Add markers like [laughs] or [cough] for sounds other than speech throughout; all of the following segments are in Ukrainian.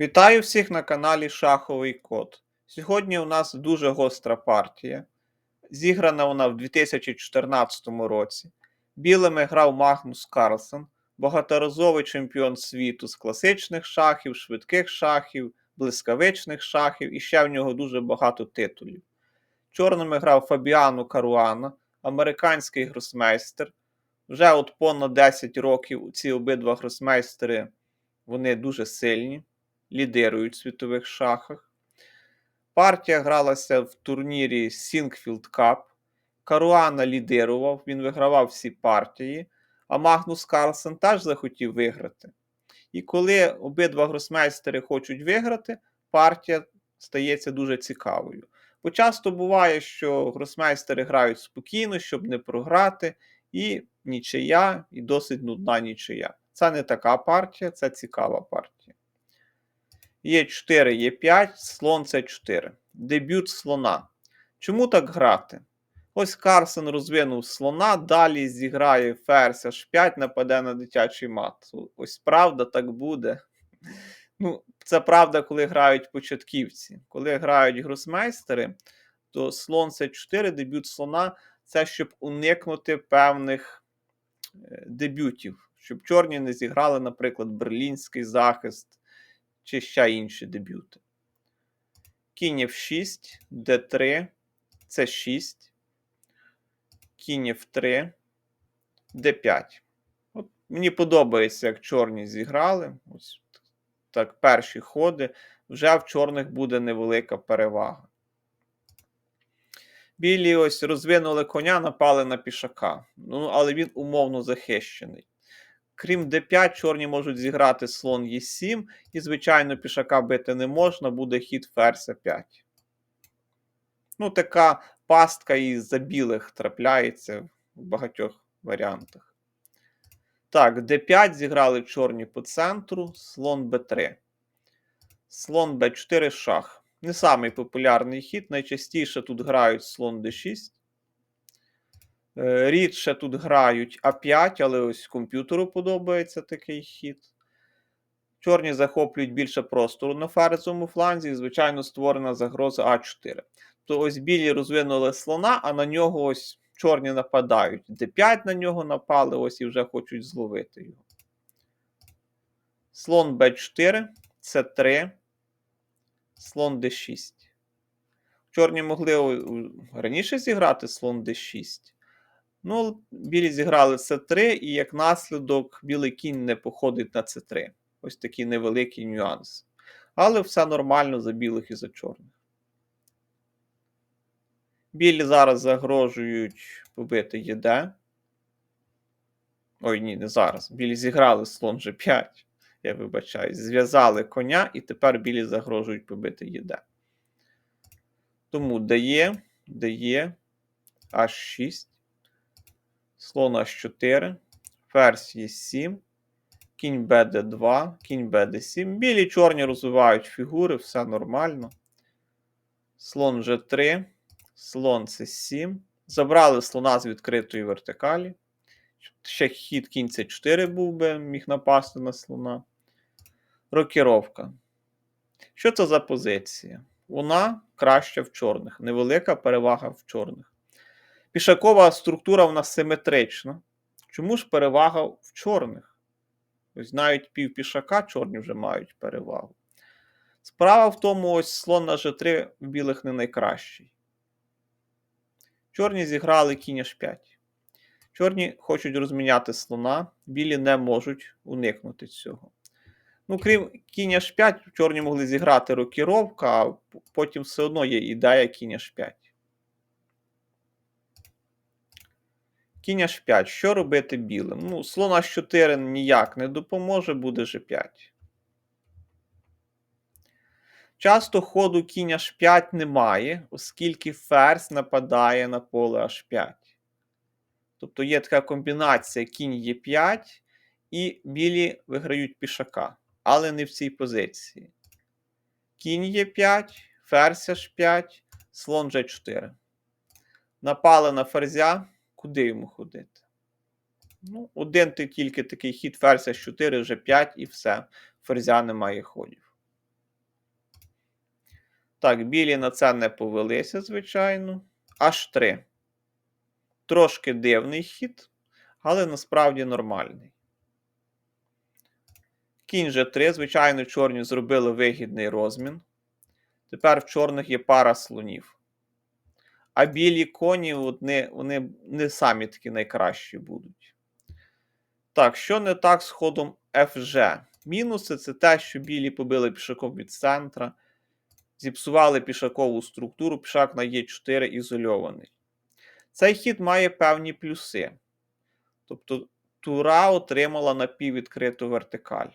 Вітаю всіх на каналі Шаховий Код. Сьогодні у нас дуже гостра партія. Зіграна вона в 2014 році. Білими грав Магнус Карлсен, багаторазовий чемпіон світу з класичних шахів, швидких шахів, блискавичних шахів і ще в нього дуже багато титулів. Чорними грав Фабіану Каруана, американський гросмейстер. Вже от понад 10 років ці обидва гросмейстери вони дуже сильні лідирують в світових шахах. Партія гралася в турнірі Сінгфілд Cup. Каруана лідирував, він вигравав всі партії, а Магнус Карлсен теж захотів виграти. І коли обидва гросмейстери хочуть виграти, партія стається дуже цікавою. Бо часто буває, що гросмейстери грають спокійно, щоб не програти, і нічия, і досить нудна нічия. Це не така партія, це цікава партія. Е4, Е5, слон С4. Дебют слона. Чому так грати? Ось Карсен розвинув слона, далі зіграє ферзь H5, нападе на дитячий мат. Ось правда так буде. [laughs] Ну, Це правда, коли грають початківці. Коли грають гросмейстери, то слон С4, дебют слона це щоб уникнути певних е, дебютів, щоб чорні не зіграли, наприклад, берлінський захист чи ще інші дебюти. Кінь F6, D3, C6, кінь F3, D5. От Мені подобається, як чорні зіграли. Ось так, перші ходи. Вже в чорних буде невелика перевага. Білі ось розвинули коня, напали на пішака. Ну, але він умовно захищений. Крім d5, чорні можуть зіграти слон Е7, і, звичайно, пішака бити не можна, буде хід ферзь 5. Ну, така пастка із-за білих трапляється в багатьох варіантах. Так, d5 зіграли чорні по центру, слон b3. Слон b4 шах. Не самий популярний хід. Найчастіше тут грають слон d6. Е, рідше тут грають А5, але ось комп'ютеру подобається такий хід. Чорні захоплюють більше простору на ферзовому фланзі, і, звичайно, створена загроза А4. То ось білі розвинули слона, а на нього ось чорні нападають. Д5 на нього напали, ось і вже хочуть зловити його. Слон Б4, С3, слон Д6. Чорні могли раніше зіграти слон Д6. Ну, білі зіграли С3, і як наслідок білий кінь не походить на С3. Ось такий невеликий нюанс. Але все нормально за білих і за чорних. Білі зараз загрожують побити ЄД. Ой, ні, не зараз. Білі зіграли слон G5. Я вибачаю. Зв'язали коня, і тепер білі загрожують побити ЄД. Тому дає, дає H6 слон H4, ферзь Е7, кінь БД2, кінь БД7. Білі чорні розвивають фігури, все нормально. Слон G3, слон С7. Забрали слона з відкритої вертикалі. Ще хід кінь С4 був би, міг напасти на слона. Рокіровка. Що це за позиція? Вона краща в чорних. Невелика перевага в чорних. Пішакова структура в нас симетрична. Чому ж перевага в чорних? Ось навіть пів пішака чорні вже мають перевагу. Справа в тому, ось слон на G3 в білих не найкращий. Чорні зіграли кінь H5. Чорні хочуть розміняти слона, білі не можуть уникнути цього. Ну, крім кінь H5, чорні могли зіграти рокіровка, а потім все одно є ідея кінь H5. Кінь H5. Що робити білим? Ну, слон H4 ніяк не допоможе, буде G5. Часто ходу кінь H5 немає, оскільки ферзь нападає на поле H5. Тобто є така комбінація кінь Е5 і білі виграють пішака, але не в цій позиції. Кінь Е5, ферзь H5, слон G4. Напали на ферзя. Куди йому ходити? Ну, Один тільки такий хід ферзь 4 вже 5 і все. Ферзя немає ходів. Так, білі на це не повелися, звичайно. Аж 3. Трошки дивний хід, але насправді нормальний. Кінь G3, звичайно, чорні зробили вигідний розмін. Тепер в чорних є пара слонів. А білі коні вони, вони не самі такі найкращі будуть. Так, що не так з ходом FG? Мінуси це те, що білі побили пішаком від центра, зіпсували пішакову структуру, пішак на Е4 ізольований. Цей хід має певні плюси. Тобто тура отримала напіввідкриту вертикаль.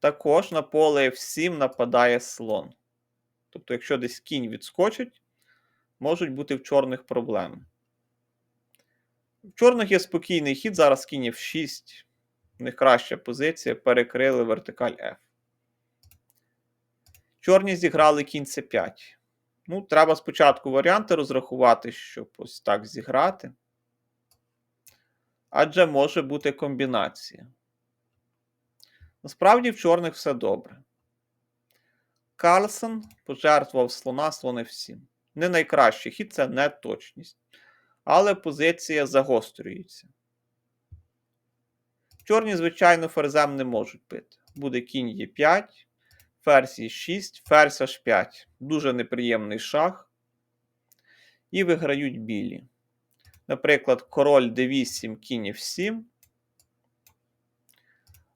Також на поле F7 нападає слон. Тобто, якщо десь кінь відскочить, можуть бути в чорних проблеми. В чорних є спокійний хід, зараз кінь F6. В них краща позиція, перекрили вертикаль F. Чорні зіграли кінь c5. Ну, треба спочатку варіанти розрахувати, щоб ось так зіграти. Адже може бути комбінація. Насправді в чорних все добре. Карлсон пожертвував слона слон F7. Не найкращий хід це неточність. Але позиція загострюється. Чорні, звичайно, ферзем не можуть бити. Буде кінь Е5, ферзь Е6, ферзь H5. Дуже неприємний шах. І виграють білі. Наприклад, король d8, кінь F7.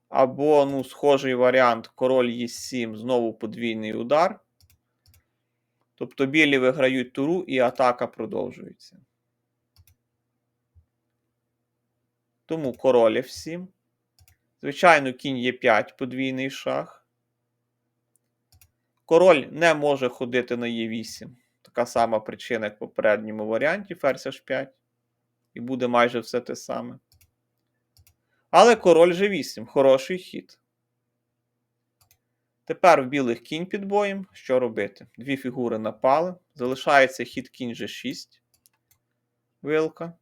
Або, ну, схожий варіант, король Е7, знову подвійний удар. Тобто білі виграють туру і атака продовжується. Тому король F7. Звичайно, кінь Е5, подвійний шах. Король не може ходити на Е8. Така сама причина, як в попередньому варіанті, ферзь H5. І буде майже все те саме. Але король G8 хороший хід. Тепер в білих кінь під боєм. Що робити? Дві фігури напали. Залишається хід кінь G6. Вилка.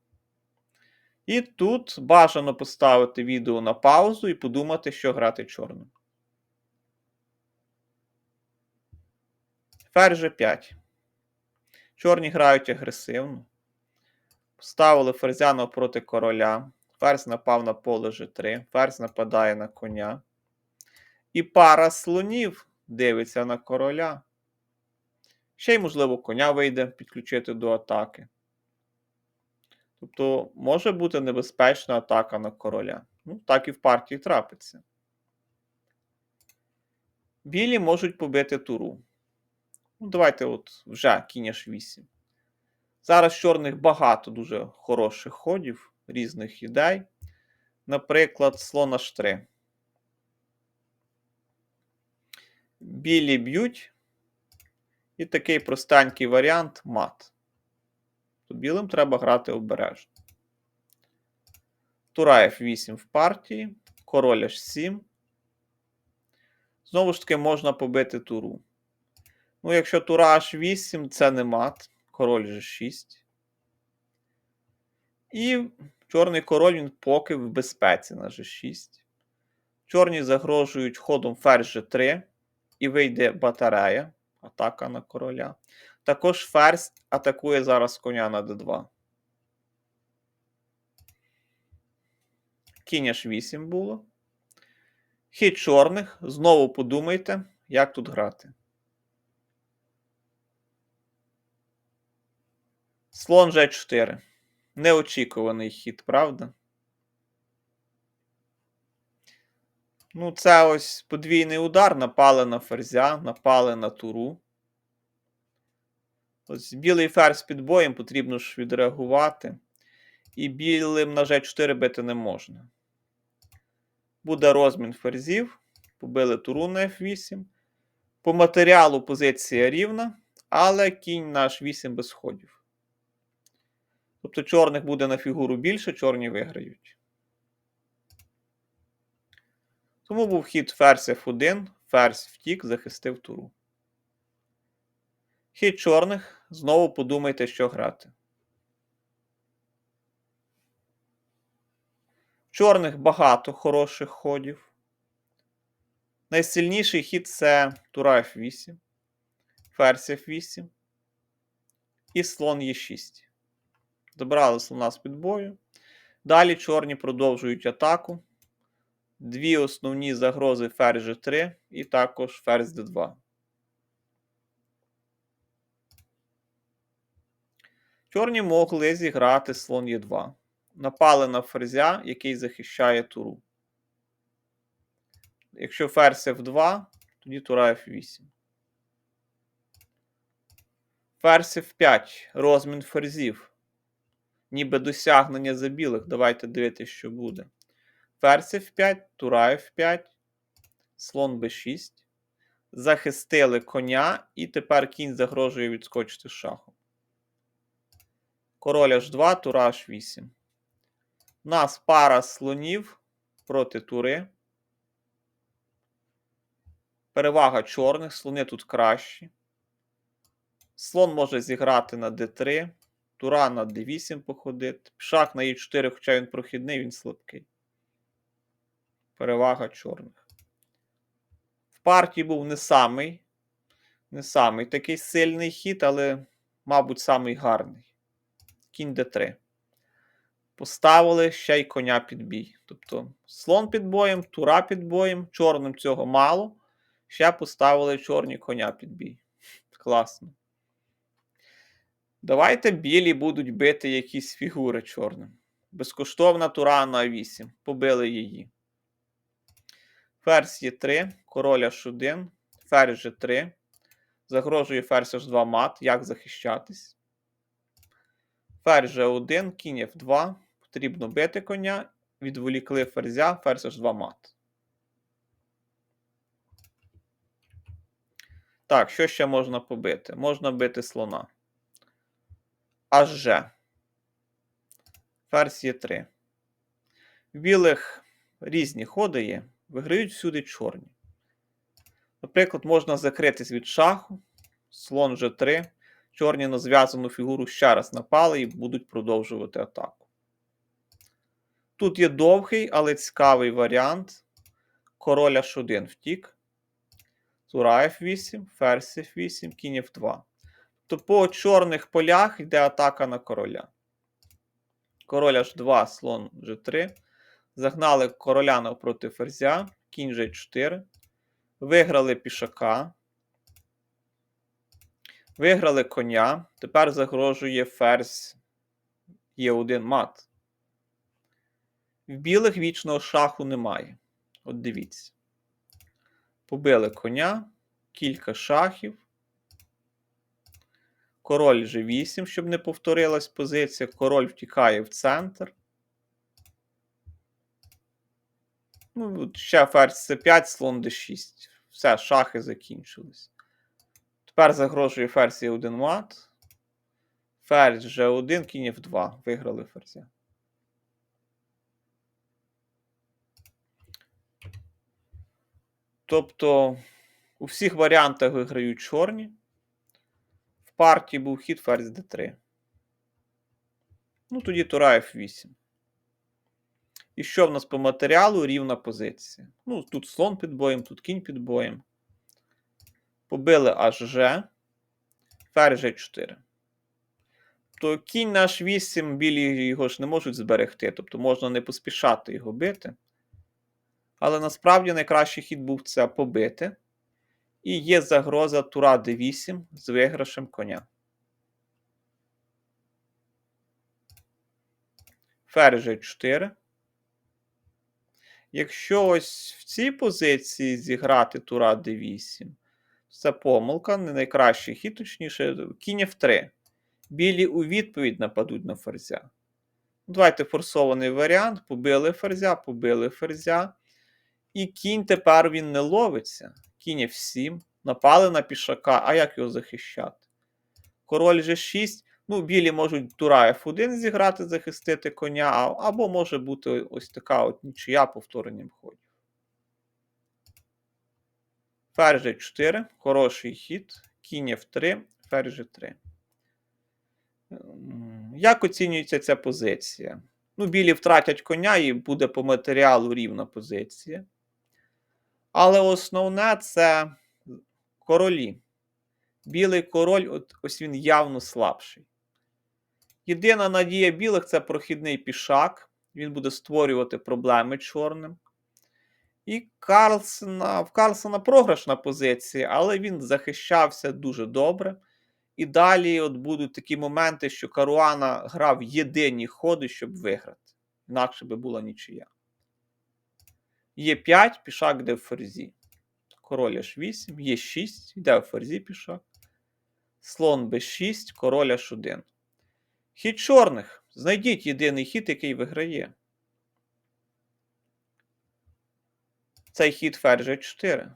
І тут бажано поставити відео на паузу і подумати, що грати чорним. Ферзь G5. Чорні грають агресивно. Поставили ферзя навпроти короля. Ферзь напав на поле G3. Ферзь нападає на коня. І пара слонів дивиться на короля. Ще й, можливо, коня вийде підключити до атаки. Тобто може бути небезпечна атака на короля. Ну, так і в партії трапиться. Білі можуть побити туру. Ну, Давайте от вже кінь H8. Зараз чорних багато дуже хороших ходів, різних ідей. Наприклад, слон H3. Білі б'ють. І такий простенький варіант мат. То білим треба грати обережно. Тура F8 в партії, король H7. Знову ж таки, можна побити туру. Ну, якщо тура H8, це не мат, король G6. І чорний король він поки в безпеці на G6. Чорні загрожують ходом ферзь G3 і вийде батарея. Атака на короля. Також ферзь атакує зараз коня на d2. Кінь H8 було. Хід чорних. Знову подумайте, як тут грати. Слон G4. Неочікуваний хід, правда? Ну, це ось подвійний удар. Напали на ферзя, напали на туру. Ось білий ферзь під боєм потрібно ж відреагувати. І білим на G4 бити не можна. Буде розмін ферзів. Побили туру на F8. По матеріалу позиція рівна, але кінь на H8 без ходів. Тобто чорних буде на фігуру більше, чорні виграють. Тому був хід ферзь F1, ферзь втік, захистив туру. Хід чорних. Знову подумайте, що грати. Чорних багато хороших ходів. Найсильніший хід це тура F8, ферзь F8 і слон Е6. Добрали слона з під бою. Далі чорні продовжують атаку. Дві основні загрози ферзь G3 і також ферзь D2. Чорні могли зіграти слон Е2. Напали на ферзя, який захищає туру. Якщо ферзь F2, тоді тура F8. Ферзь F5. Розмін ферзів. Ніби досягнення за білих. Давайте дивитися, що буде. Ферзь F5, тура F5, слон B6. Захистили коня, і тепер кінь загрожує відскочити шахом. Король H2, тура H8. У нас пара слонів проти тури. Перевага чорних, слони тут кращі. Слон може зіграти на d3, тура на d8 походити. Пішак на e4, хоча він прохідний, він слабкий. Перевага чорних. В партії був не самий, не самий такий сильний хід, але, мабуть, самий гарний. Кінь d3. Поставили ще й коня під бій. Тобто слон під боєм, тура під боєм, чорним цього мало. Ще поставили чорні коня під бій. Класно. Давайте білі будуть бити якісь фігури чорним. Безкоштовна тура на 8. Побили її. Ферзь є 3, король H1, ферзь G3. Загрожує ферзь H2 мат. Як захищатись? Ферзь G1, кінь F2. Потрібно бити коня. Відволікли ферзя, ферзь H2 мат. Так, що ще можна побити? Можна бити слона. HG. Ферзь є 3. В білих різні ходи є. Виграють всюди чорні. Наприклад, можна закритись від шаху. Слон G3. Чорні на зв'язану фігуру ще раз напали і будуть продовжувати атаку. Тут є довгий, але цікавий варіант. Король H1 втік. Тура F8, ферзь F8, кінь F2. То по чорних полях йде атака на короля. Король H2, слон G3. Загнали короля навпроти ферзя, кінь G4. Виграли пішака. Виграли коня. Тепер загрожує ферзь Е1 мат. В білих вічного шаху немає. От дивіться. Побили коня, кілька шахів. Король G8, щоб не повторилась позиція. Король втікає в центр. Ну, ще ферзь C5, слон D6. Все, шахи закінчились. Тепер загрожує ферзь E1 мат. Ферзь G1, кінь F2. Виграли ферзя. Тобто у всіх варіантах виграють чорні. Партії був хід ферзь d3. Ну, тоді тура F8. І що в нас по матеріалу? Рівна позиція. Ну, тут слон під боєм, тут кінь під боєм. Побили HG. Ферзь G4. То кінь на H8, білі його ж не можуть зберегти. Тобто можна не поспішати його бити. Але насправді найкращий хід був це побити. І є загроза тура d8 з виграшем коня. Ферзь G4. Якщо ось в цій позиції зіграти тура d8, це помилка, не найкращий хід, точніше, кінь F3. Білі у відповідь нападуть на ферзя. Давайте форсований варіант. Побили ферзя, побили ферзя. І кінь тепер він не ловиться. Кінь F7. Напали на пішака, а як його захищати? Король G6. Ну, білі можуть тура F1 зіграти, захистити коня, або може бути ось така от нічия повторенням ходів. Ферзь G4, хороший хід, кінь F3, ферзь G3. Як оцінюється ця позиція? Ну, білі втратять коня і буде по матеріалу рівна позиція. Але основне це королі. Білий король, от, ось він явно слабший. Єдина надія білих це прохідний пішак. Він буде створювати проблеми чорним. І Карлсона, в Карлсона програшна позиція, але він захищався дуже добре. І далі от будуть такі моменти, що Каруана грав єдині ходи, щоб виграти. Інакше би була нічия. Є 5, пішак йде в ферзі. Король H8, є 6, йде в ферзі пішак. Слон b6, король H1. Хід чорних. Знайдіть єдиний хід, який виграє. Цей хід ферзь G4.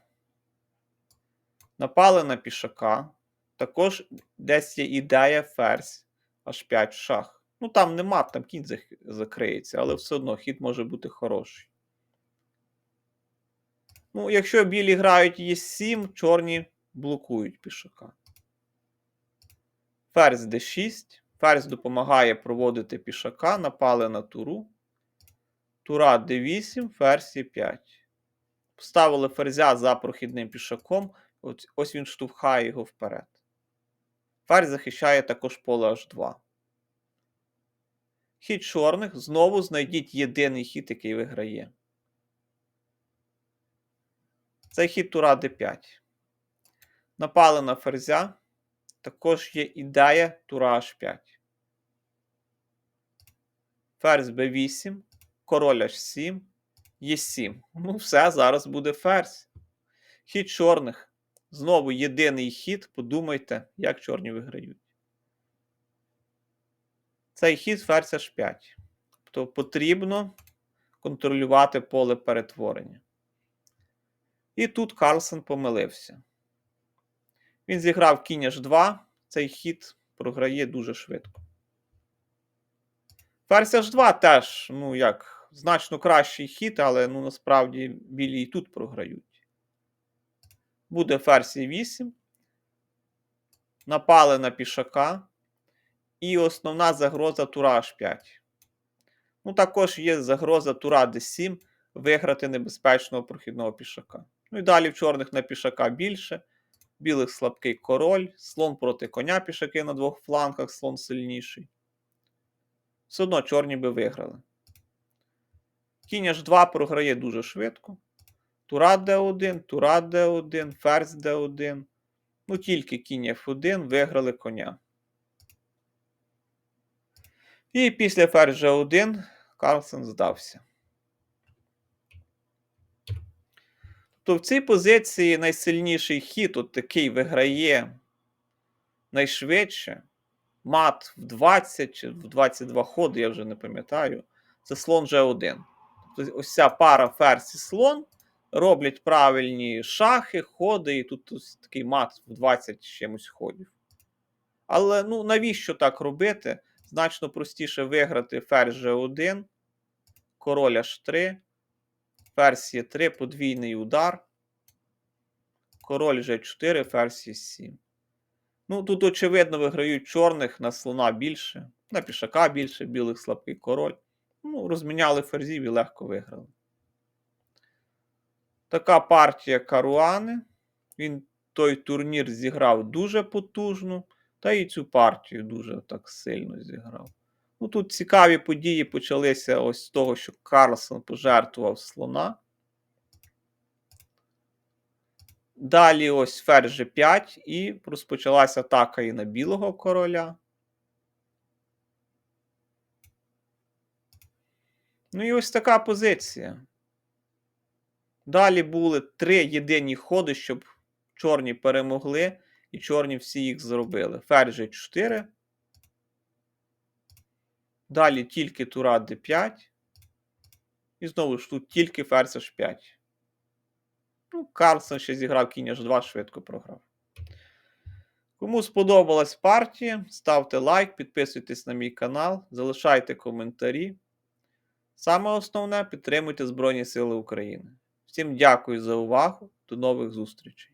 Напали на пішака. Також десь є ідея ферзь H5 шах. Ну там нема, там кінь закриється, але все одно хід може бути хороший. Ну, якщо білі грають Е7, чорні блокують пішака. Ферзь d6. Ферзь допомагає проводити пішака, напали на туру. Тура d8, ферзь e5. Поставили ферзя за прохідним пішаком. Ось, ось він штовхає його вперед. Ферзь захищає також поле h2. Хід чорних. Знову знайдіть єдиний хід, який виграє. Це хід тура d5. Напали на ферзя. Також є ідея тура h5. Ферзь b8, король h7, e7. Ну, все, зараз буде ферзь. Хід чорних. Знову єдиний хід. Подумайте, як чорні виграють. Цей хід ферзь h5. Тобто потрібно контролювати поле перетворення. І тут Карлсон помилився. Він зіграв кінь h2. Цей хід програє дуже швидко. Ферзь h2 теж, ну як, значно кращий хід, але ну, насправді білі і тут програють. Буде ферзь e8. Напали на пішака. І основна загроза тура h5. Ну, також є загроза тура d7 виграти небезпечного прохідного пішака. Ну і далі в чорних на пішака більше. Білих слабкий король, слон проти коня пішаки на двох флангах, слон сильніший. Все одно чорні би виграли. Кінь h2 програє дуже швидко. Тура d1, тура d1, ферзь d1. Ну, тільки кінь f1 виграли коня. І після ферзь g1 Карлсон здався. То в цій позиції найсильніший хід, от такий виграє найшвидше. Мат в 20 чи в 22 ходи, я вже не пам'ятаю. Це слон G1. Тобто ось ця пара ферзь і слон роблять правильні шахи, ходи, і тут ось такий мат в 20 чимось ходів. Але ну, навіщо так робити? Значно простіше виграти ферзь G1, король H3, ферзь Е3, подвійний удар. Король G4, ферзь Е7. Ну, тут, очевидно, виграють чорних на слона більше, на пішака більше, білих слабкий король. Ну, розміняли ферзів і легко виграли. Така партія Каруани. Він той турнір зіграв дуже потужно, та і цю партію дуже так сильно зіграв. Ну, тут цікаві події почалися ось з того, що Карлсон пожертвував слона. Далі ось ферзь G5 і розпочалася атака і на білого короля. Ну і ось така позиція. Далі були три єдині ходи, щоб чорні перемогли, і чорні всі їх зробили. Ферзь G4. Далі тільки тура d5. І знову ж тут тільки ферзь h5. Ну, Карлсон ще зіграв кінь h2, швидко програв. Кому сподобалась партія, ставте лайк, підписуйтесь на мій канал, залишайте коментарі. Саме основне підтримуйте Збройні Сили України. Всім дякую за увагу. До нових зустрічей!